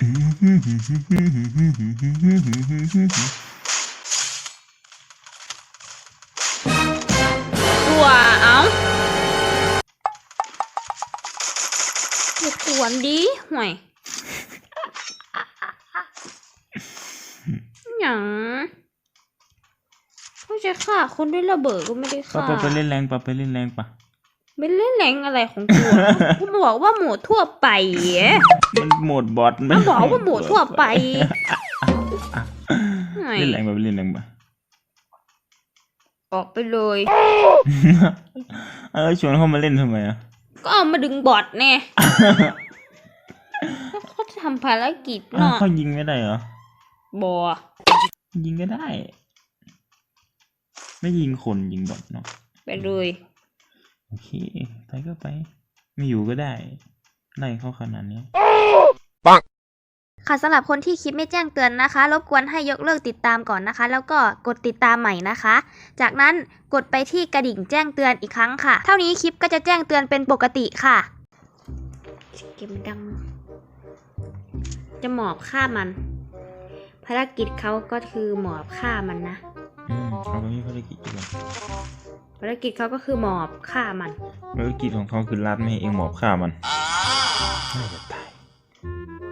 ตัวเอาอย่าขวนดีห่วยหยังเขาจะฆ่าคนด้วยระเบิดก็ไม่ได้ปะฆ่า ปะไปเล่นแรงปะไปเล่นแรงปะ ไม่เล่นแรงอะไรของกูอะกูบอกว่าหมวดทั่วไปอะมันโหมดบอทมันบอกว่าหมวดทั่วไปไหนเล่นแรงปะไปเล่นแรงปะออกไปเลย เออชวนเขามาเล่นทำไมอะ ก็เอามาดึงบอทแน่ก็เขาจะทำภารกิจอ้าวเนาะเขายิงไม่ได้เหรอ บอ ยิงก็ได้ ไม่ยิงคนยิงบอทเนาะ ไปเลย โอเค ไปก็ไป ไม่อยู่ก็ได้ ไล่เขาขนาดนี้ ค่ะสำหรับคนที่คลิปไม่แจ้งเตือนนะคะ รบกวนให้ยกเลิกติดตามก่อนนะคะ แล้วก็กดติดตามใหม่นะคะ จากนั้นกดไปที่กระดิ่งแจ้งเตือนอีกครั้งค่ะ เท่านี้คลิปก็จะแจ้งเตือนเป็นปกติค่ะเก็บดัง จะหมอบฆ่ามัน ภารกิจเขาก็คือหมอบฆ่ามันนะ อืมเขาก็มีภารกิจอยู่แล้วภารกิจเขาก็คือหมอบฆ่ามันภารกิจของเขาคือรัดไม่ให้เองหมอบฆ่ามันน่าจะตาย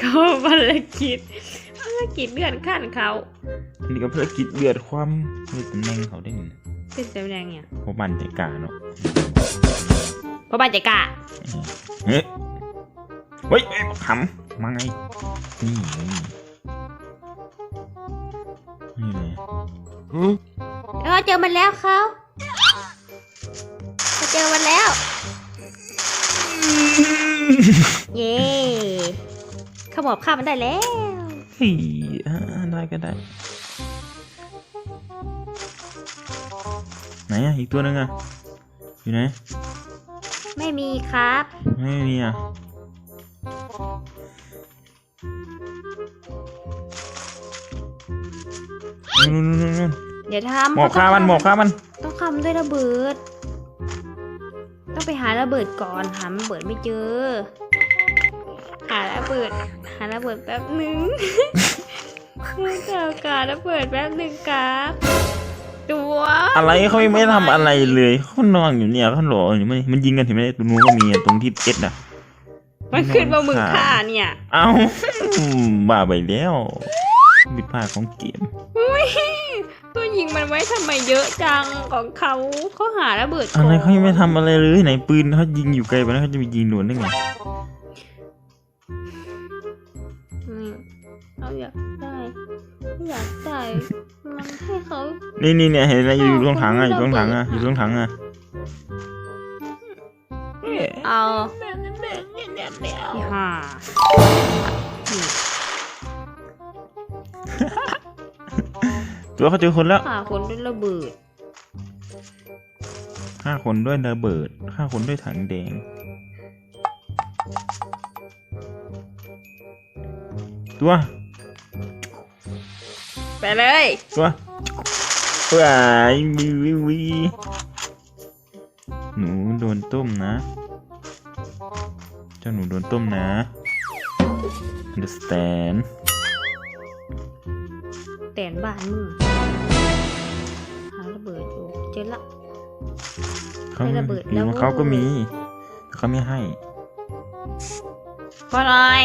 เขาภารกิจภารกิจเลื่อนขั้นเขาอันนี้ก็ภารกิจเดือดความเลือดตำแหน่งเขาได้ไงเป็นตำแหน่งเนี่ยเพราะมันใจกล้าเนาะเพราะบ้านใจกล้าเฮ้ยเฮ้ยเอ้ยขำมาไงนี่นี่นี่เลยเออเจอมันแล้วเขา เขาเจอมันแล้ว เย้เขาบอกฆ่ามันได้แล้วเฮ้ยอ่าได้ก็ได้ ไหนอะอีกตัวหนึงอะ อยู่ไหน ไม่มีครับ ไม่มีอะนู่นนู่นนู่นนู่นเดี๋ยวทำหมอบฆ่ามันหมอบฆ่ามัน ต้องฆ่ามันด้วยระเบิด ต้องไปหาระเบิดก่อน หาระเบิดไม่เจอ หาระเบิด หาระเบิดแป๊บหนึ่งเจ้าการะเบิดแป๊บหนึ่งครับตัวอะไรเขายังไม่ทำอะไรเลยเขานอนอยู่เนี่ยเขาหลออยู่ไม่มันยิงกันถึงไม่ได้ตรงนู้นก็มีอะตรงที่เอสอะมันขึ้นมามึงฆ่าเนี่ย เอ้าบ้าไปแล้วบิดพลาดของเกม อุ้ยตัวยิงมันไว้ทำไมเยอะจังของเขาเขาหาระเบิดก่นอะไรเขายังไม่ทำอะไรเลยไหนปืนเขายิงอยู่ไกลไปแล้วเขาจะไปยิงโดนได้ไงอืมเขาอยากได้อยากได้มันให้เขา นี่นี่เนี่ยเห็นไหมอยู่ตรงถังอะอยู่ตรงถังอะอยู่ตรงถังอะเอาอีห่า ตัวเขาเจอคนแล้วฆ่าคนด้วยระเบิดฆ่าคนด้วยระเบิดฆ่าคนด้วยถังแดง ตัว ไปเลยตัวว้ายวิววิววิหนูโดนต้มนะ เจ้าหนูโดนต้มนะ understand แตนบ้านมึงหาระเบิดอยู่เจอละเขาไม่ระเบิดมีแล้วของเขาก็มีแต่เขาไม่ให้ขอหน่อย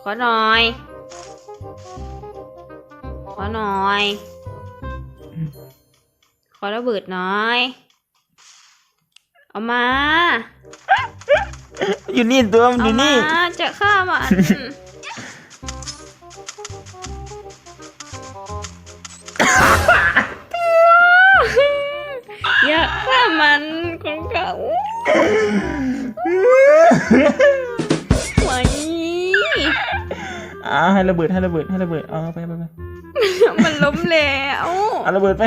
ขอหน่อยขอหน่อย ขอระเบิดหน่อย เอามา อยู่นี่ตัวมันอเอายู่มานี่จะฆ่ามัน อย่าฆ่ามันของเขาไหวอ่าให้ระเบิดให้ระเบิดให้ระเบิดเอาไปไปไปมันล้มแล้วเอาระเบิดไป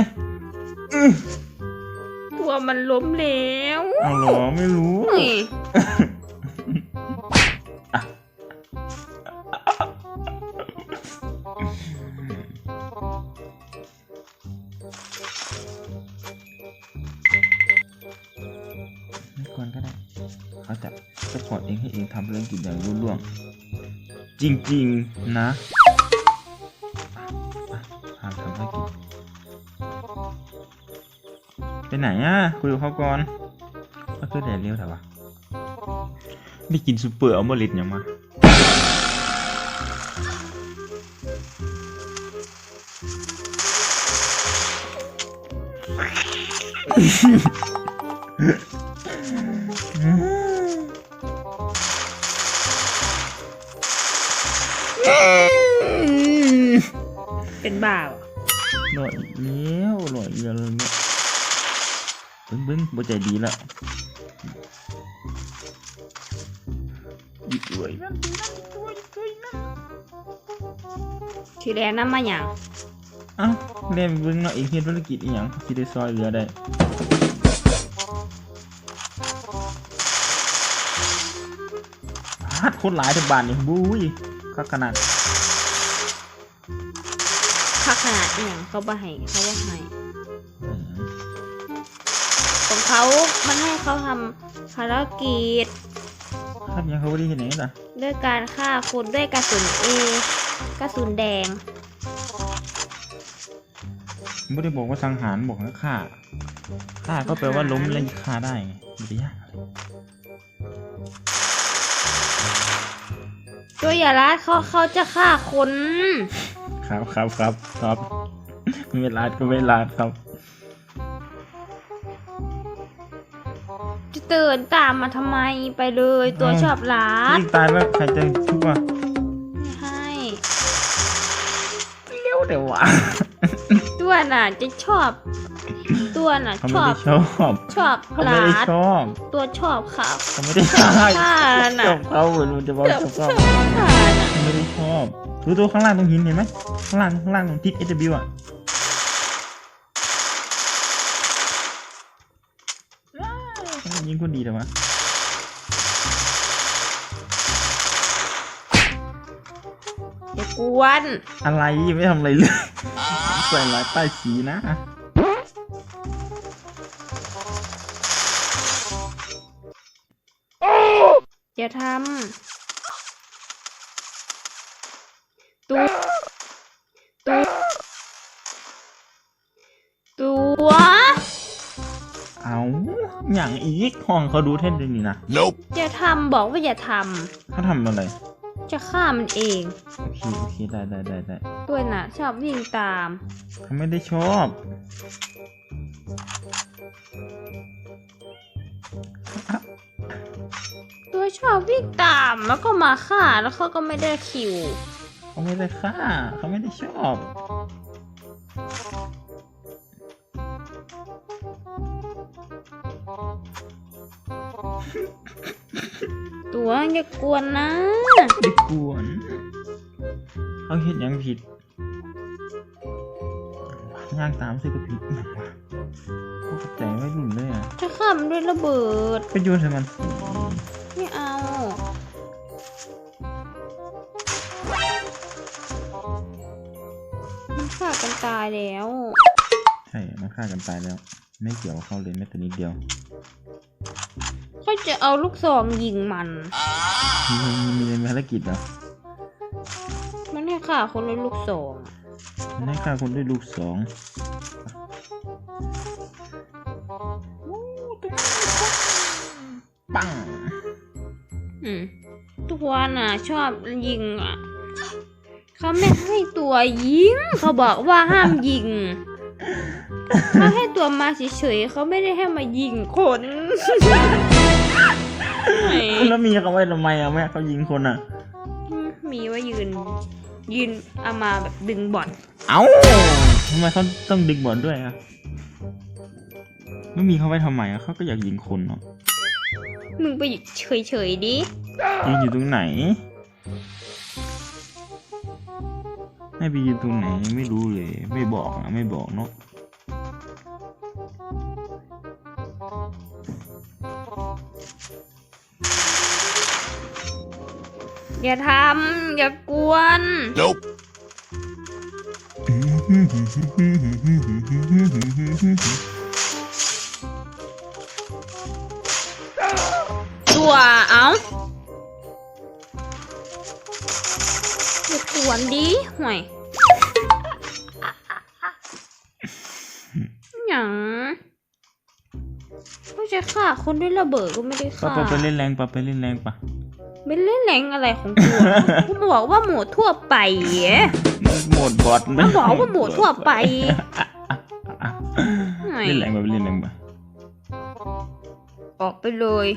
ตัวมันล้มแล้วเอาเหรอไม่รู้ สปอร์ตเองให้เองทำเรื่องกิจอย่างรุ่งร่วง จริง ๆ นะหาทำให้กินไปไหนอะ คุยกับเขาก่อนเพื่อแดดเลี้ยวแต่ว่าได้กินซูเปอร์เอามาลิดยังมา เป็นบ้าเหรอหน่อยเลี้ยวหน่อยเดียวเลยเนี่ยเบิ้งเบิ้งบ่ใจดีละอีกด้วยนั่นนั่นด้วยด้วยนั่นทีแรกน้ำมาอย่างเอ้าเล่นเบิ้งเนาะเองเฮ็ดธุรกิจอีหยังสิได้ซอยเหลือได้ฮัดคนหลายทุกบ้านนี่บุ้ยคักขนาด คักขนาดอหย่างเขาบ่ให้เขาบ่ให้อืมของเขามันให้เขาทำภารกิจครับยังเขาบ่ได้เห็นไหนล่ะด้วยการฆ่าคนด้วยกระสุนเอกระสุนแดงไม่ได้บอกว่าสังหารบอกว่าฆ่าฆ่าก็แปลว่าล้มแล้วฆ่าได้ไงไม่ได้ยากอะไรตัวอย่ารัดเขาเขาจะฆ่าคน ครับครับครับครับไม่ลาดก็ไม่ลาดครับ จะเตือนตามมาทำไมไปเลยตัวชอบรัดยิ่งตายแล้วใครจะทุกข์วะไม่ให้เร็วเดี๋ยววะตัวน่ะจะชอบ ตัวน่ะเขาชไม่อบได้ชอบชอบเขารัไม่ได้ดชอบตัวชอบเขาเขาไม่ได้ชอบฆ่าชน่ะอบเขาเหมือนมันจะบอกเกือบชอบชเขาอบฆ่าน่ะเขาไม่ได้ชอบ ดูตัวข้างล่างตรงหินเห็นไหมข้างล่างข้างล่างตรงทิศ SW อะยิงคนดีแต่ว่าอย่ากวนอะไรยังไม่ทำอะไรเลยใส่ลายป้ายสีนะอย่าทำ ตัวตัวตัวเอาอย่างอีกห้องเขาดูเท่นดีนี่นะอย่าทำบอกว่าอย่าทเขาทำอะไรำจะฆ่ามันเอง โอเคโอเคได้ได้ได้ได้ตัวน่ะ ชอบวิ่งตาม เขาไม่ได้ชอบตัวชอบวิ่งตามแล้วก็มาฆ่าแล้วเขาก็ไม่ได้คิว เขาไม่ได้ฆ่า เขาไม่ได้ชอบ ตัวอย่ากวนนะไม่กวน เขาเห็นยังผิดย่างตามซื้อกระผิดอหย่างวะเขาเข้าใจไม่รุ่นเลยอะจะฆ่ามันด้วยระเบิดก็โยนใส่มันสิ ตายแล้ว ใช่มันฆ่ากันตายแล้ว ไม่เกี่ยวกับเขาเลยแม้แต่นิดเดียวเขาจะเอาลูกซองยิงมัน มีมีมีภารกิจเหรอมันให้ฆ่าคนด้วยลูกซองอะมันให้ฆ่าคนด้วยลูกสองปัง อืมตัวน่ะ ชอบยิงอะ เขาไม่ให้ตัวยิง เขาบอกว่าห้ามยิงเขาให้ตัวมาเฉยๆเขาไม่ได้ให้มายิงคนไหนแล้วมีเขาไว้ทำไมอะแม่เขายิงคนอะมีว่ายืน ยืนเอามาแบบดึงบอลเอ้าทำไมเขาต้องดึงบอลด้วยอะไม่มีเขาไว้ทำไมอะเขาก็อยากยิงคนเนาะมึงไปเฉยๆดิยืนอยู่ตรงไหน ให้ไปยืนตรงไหนไม่รู้เลย ไม่บอกอะไม่บอกเนาะอย่าทำอย่ากวนตัวเอา วนดีห่วยหยังไม่ใช่ฆ่าคนด้วยระเบิดก็ไม่ได้ปะฆ่าปะไปเล่นแรงปะไปเล่นแรงปะไม่เล่นแรงอะไรของกูอะกูบอกว่าหมูทั่วไปอะโหมดบอทมันบอกว่าหมูทั่วไปไหนเล่นแรงปะไปเล่นแรงปะออกไปเลย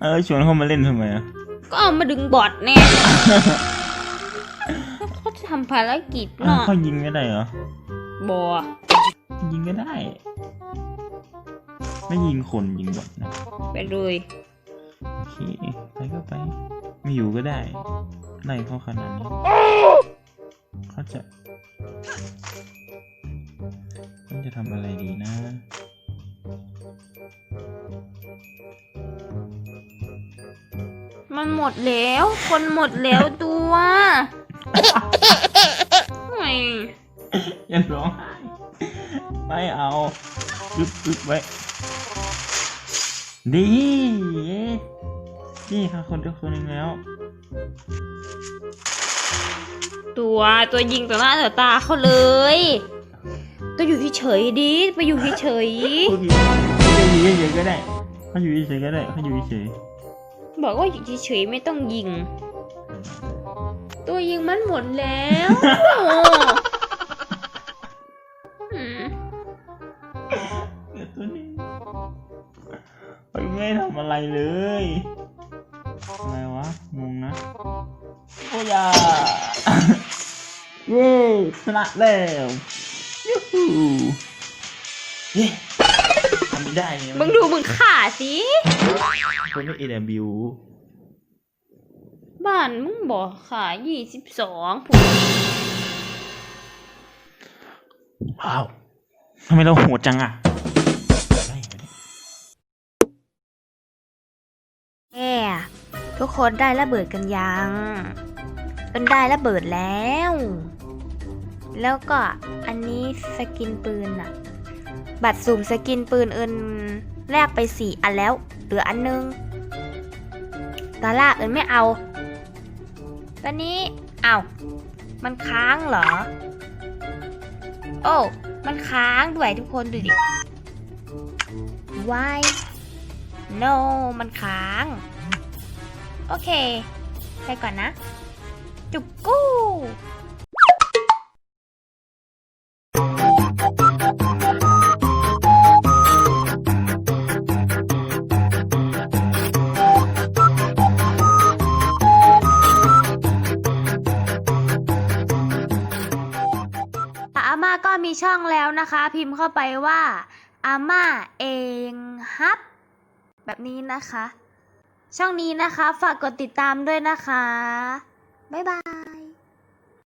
เออชวนเขามาเล่นทำไมอะ ก็เอามาดึงบอดแน่เขาจะทำภารกิจอ้าวเนาะเขายิงไม่ได้เหรอ บอยิงก็ได้ ไม่ยิงคนยิงบอทนะ ไปเลยโอเค ไปก็ไป ไม่อยู่ก็ได้ไล่เขาขนาดนี้เขาจะเขาจะทำอะไรดีนะ มันหมดแล้ว คนหมดแล้วตัวโอ้ย อย่าร้องไห้ไม่เอาอึบอึบไว้ ดีเย้นี่ค่ะคนเดียวคนหนึงแล้ว ตัวตัวยิงต่อหน้าต่อตาเขาเลย ตัวอยู่เฉยๆดิไปอยู่เฉยโอเคเขาอยู่เฉยๆก็ได้เขาอยู่เฉยๆก็ได้เขาอยู่เฉยๆบอกว่าอยู่เฉยๆไม่ต้องยิง ตัวยิงมันหมดแล้ว ตัวนี้ไปไม่ทำอะไรเลยอะไรวะงงนะโอ้ยาเย้ชนะแล้วยูฮูเย้ทำไม่ได้เนี่ยมึงดูมึงขาสิคนนี้ AW บ้านมึงบอกขายี่สิบสองผูว้าวทำไมเราโหดจังอะ ทุกคนได้ระเบิดกันยังเป็นได้ระเบิดแล้ว แล้วก็อันนี้สกินปืนอะบัตรสุ่มสกินปืนเอินแลกไปสี่อันแล้ว เหลืออันนึงตาล่าเอินไม่เอาตอนนี้เอามันค้างเหรอ โอ้ มันค้างด้วยทุกคนดูดิ why no มันค้าง โอเค ไปก่อนนะ จุกกู้อาม่าก็มีช่องแล้วนะคะ พิมพ์เข้าไปว่าอาม่าเองฮับ แบบนี้นะคะ ช่องนี้นะคะ ฝากกดติดตามด้วยนะคะ บ๊ายบาย